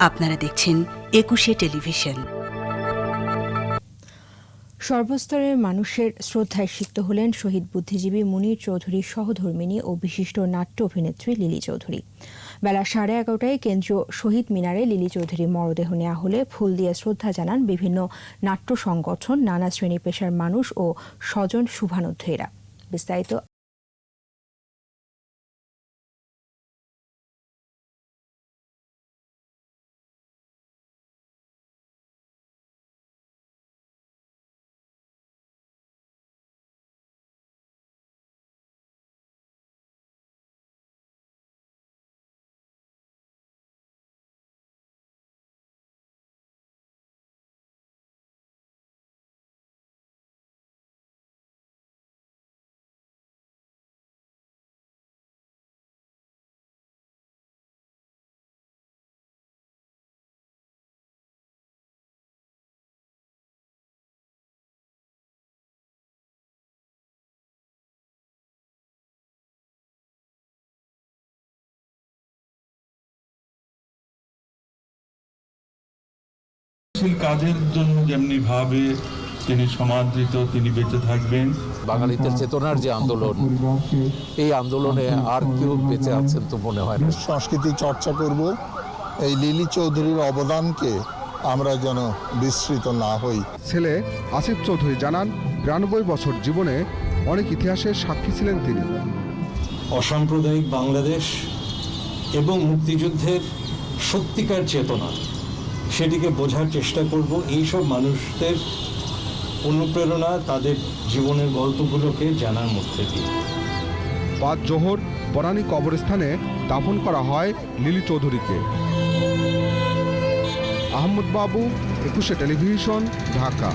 আপনারা দেখছেন একুশে টেলিভিশন। সর্বস্তরের মানুষের শ্রদ্ধায় সিক্ত হলেন শহীদ বুদ্ধিজীবী মুনির চৌধুরীর সহধর্মিনী ও বিশিষ্ট নাট্য অভিনেত্রী লিলি চৌধুরী। বেলা সাড়ে এগারোটায় কেন্দ্রীয় শহীদ মিনারে লিলি চৌধুরীর মরদেহ নেওয়া হলে ফুল দিয়ে শ্রদ্ধা জানান বিভিন্ন নাট্য সংগঠন, নানা শ্রেণি পেশার মানুষ ও স্বজন শুভানুধ্যায়ীরা বিস্তারিত সৃজনশীল কাজের জন্য যেমনি ভাবে তিনি সমাদৃত তিনি বেঁচে থাকবেন। বাঙালিদের চেতনার যে আন্দোলন এই আন্দোলনে আর কেউ বেঁচে আছেন তো মনে হয় না। সংস্কৃতি চর্চা করব এই লিলি চৌধুরীর অবদানকে আমরা যেন বিস্মৃত না হই। ছেলে আসিফ চৌধুরী জানান বিরানব্বই বছর জীবনে অনেক ইতিহাসের সাক্ষী ছিলেন তিনি। অসাম্প্রদায়িক বাংলাদেশ এবং মুক্তিযুদ্ধের সত্যিকার চেতনা। সেটিকে বোঝার চেষ্টা করব। এইসব মানুষদের অনুপ্রেরণা তাদের জীবনের গল্পগুলোকে জানার মধ্যে দিয়ে। বাদ জোহর, বনানী কবরস্থানে দাফন করা হয় লিলি চৌধুরীকে। আহমদ বাবু, একুশে টেলিভিশন, ঢাকা।